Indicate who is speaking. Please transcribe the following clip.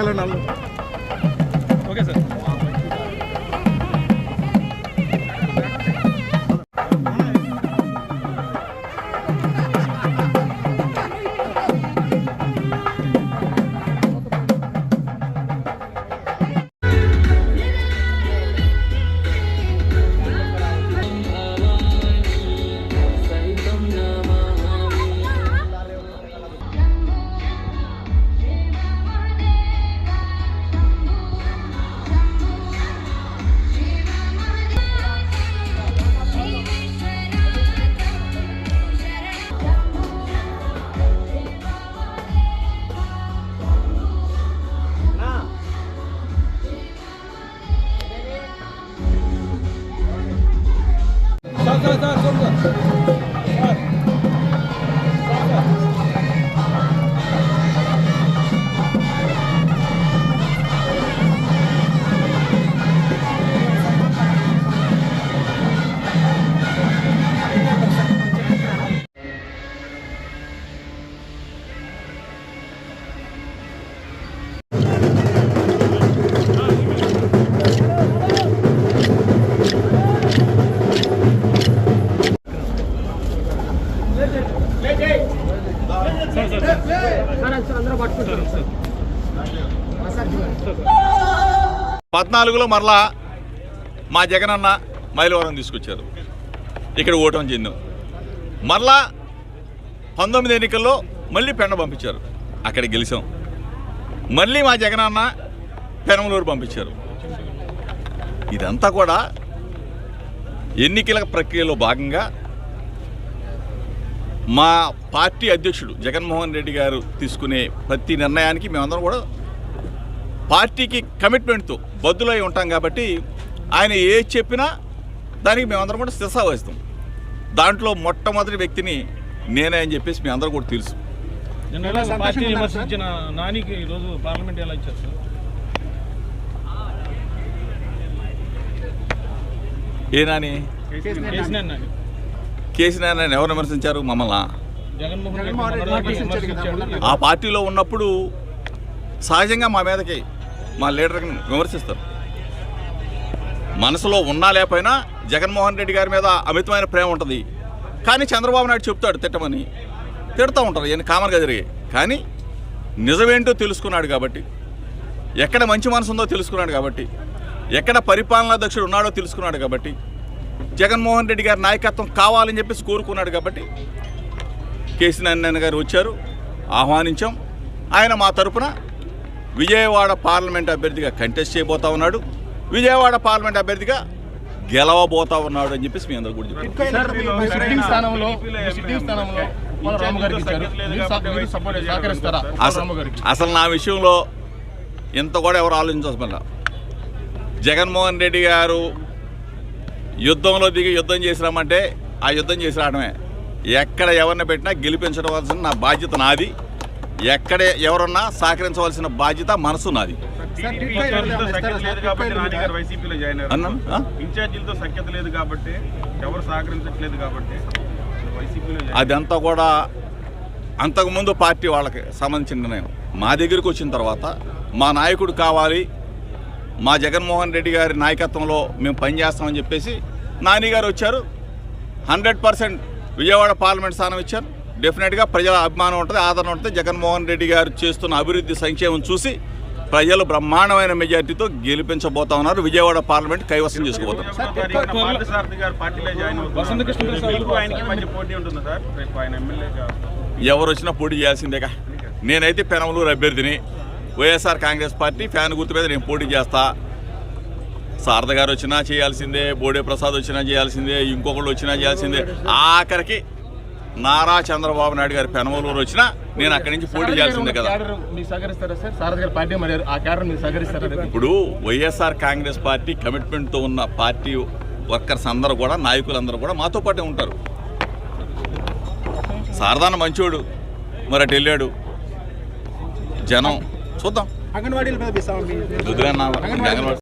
Speaker 1: Calo పద్నాలుగులో మరలా మా జగనన్న మైలవరం తీసుకొచ్చారు. ఇక్కడ ఓటం చెందాం. మరలా పంతొమ్మిది ఎన్నికల్లో మళ్ళీ పెండ పంపించారు. అక్కడ గెలిచాం. మళ్ళీ మా జగనన్న పెనమలూరు పంపించారు. ఇదంతా కూడా ఎన్నికల ప్రక్రియలో భాగంగా మా పార్టీ అధ్యక్షుడు జగన్మోహన్ రెడ్డి గారు తీసుకునే ప్రతి నిర్ణయానికి మేమందరం కూడా పార్టీకి కమిట్మెంట్తో బద్దులై ఉంటాం కాబట్టి ఆయన ఏది చెప్పినా దానికి మేమందరం కూడా శిరసా వహిస్తాం. దాంట్లో మొట్టమొదటి వ్యక్తిని నేనే అని చెప్పేసి మీ అందరూ కూడా తెలుసు. ఏ నాని?
Speaker 2: కేసీఆర్ నాని.
Speaker 1: ఎవరు విమర్శించారు? మమ్మల్ని? ఆ పార్టీలో ఉన్నప్పుడు సహజంగా మా మీదకి మా లీడర్ని విమర్శిస్తారు. మనసులో ఉన్నా లేకపోయినా జగన్మోహన్ రెడ్డి గారి మీద అమితమైన ప్రేమ ఉంటుంది. కానీ చంద్రబాబు నాయుడు చెప్తాడు తిట్టమని. తిడతా ఉంటారు ఇవన్నీ కామన్గా జరిగాయి కానీ నిజమేంటో తెలుసుకున్నాడు కాబట్టి ఎక్కడ మంచి మనసు ఉందో తెలుసుకున్నాడు కాబట్టి ఎక్కడ పరిపాలనా దక్షుడు ఉన్నాడో తెలుసుకున్నాడు కాబట్టి జగన్మోహన్ రెడ్డి గారి నాయకత్వం కావాలని చెప్పేసి కోరుకున్నాడు కాబట్టి కేసీ నారాయణ గారు వచ్చారు ఆహ్వానించాం. ఆయన మా తరపున విజయవాడ పార్లమెంట్ అభ్యర్థిగా కంటెస్ట్ చేయబోతా ఉన్నాడు. విజయవాడ పార్లమెంట్ అభ్యర్థిగా గెలవబోతా ఉన్నాడు అని చెప్పేసి మీ అందరూ కూడా చెప్పారు అసలు నా విషయంలో ఇంత కూడా ఎవరు ఆలోచించాల్సిన జగన్మోహన్ రెడ్డి గారు యుద్ధంలో దిగి యుద్ధం చేసి రమ్మంటే ఆ యుద్ధం చేసి రావడమే. ఎక్కడ ఎవరిని పెట్టినా గెలిపించవలసిన నా బాధ్యత నాది. ఎక్కడ ఎవరన్నా సహకరించవలసిన బాధ్యత మనసు నాది
Speaker 3: నాని
Speaker 1: అదంతా కూడా అంతకుముందు పార్టీ వాళ్ళకి సంబంధించిన నిర్ణయం. మా దగ్గరికి వచ్చిన తర్వాత మా నాయకుడు కావాలి మా జగన్మోహన్ రెడ్డి గారి నాయకత్వంలో మేము పనిచేస్తామని చెప్పేసి నాని గారు వచ్చారు. హండ్రెడ్ పర్సెంట్ విజయవాడ పార్లమెంట్ స్థానం ఇచ్చారు. డెఫినెట్గా ప్రజల అభిమానం ఉంటుంది ఆదరణ ఉంటుంది. జగన్మోహన్ రెడ్డి గారు చేస్తున్న అభివృద్ధి సంక్షేమం చూసి ప్రజలు బ్రహ్మాండమైన మెజార్టీతో గెలిపించబోతా ఉన్నారు. విజయవాడ పార్లమెంట్ కైవసం చేసుకోబోతున్నారు ఎవరు వచ్చినా పోటీ చేయాల్సిందేగా. నేనైతే పెనమలూరు అభ్యర్థిని. వైఎస్ఆర్ కాంగ్రెస్ పార్టీ ఫ్యాన్ గుర్తు మీద నేను పోటీ చేస్తా. శారద గారు వచ్చినా చేయాల్సిందే బోడే ప్రసాద్ వచ్చినా చేయాల్సిందే ఇంకొకళ్ళు వచ్చినా చేయాల్సిందే. ఆఖరికి నారా చంద్రబాబు నాయుడు గారి పెనమలూరు వచ్చినా నేను అక్కడి నుంచి పోటీ చేయాల్సిందే కదా? ఇప్పుడు వైఎస్ఆర్ కాంగ్రెస్ పార్టీ కమిట్మెంట్తో ఉన్న పార్టీ వర్కర్స్ అందరూ కూడా నాయకులందరూ కూడా మాతో పాటే ఉంటారు. శారదాన మంచోడు మరి అటు వెళ్ళాడు. జనం చూద్దాం.
Speaker 4: అంగన్వాడీల
Speaker 1: అంగన్వాడీ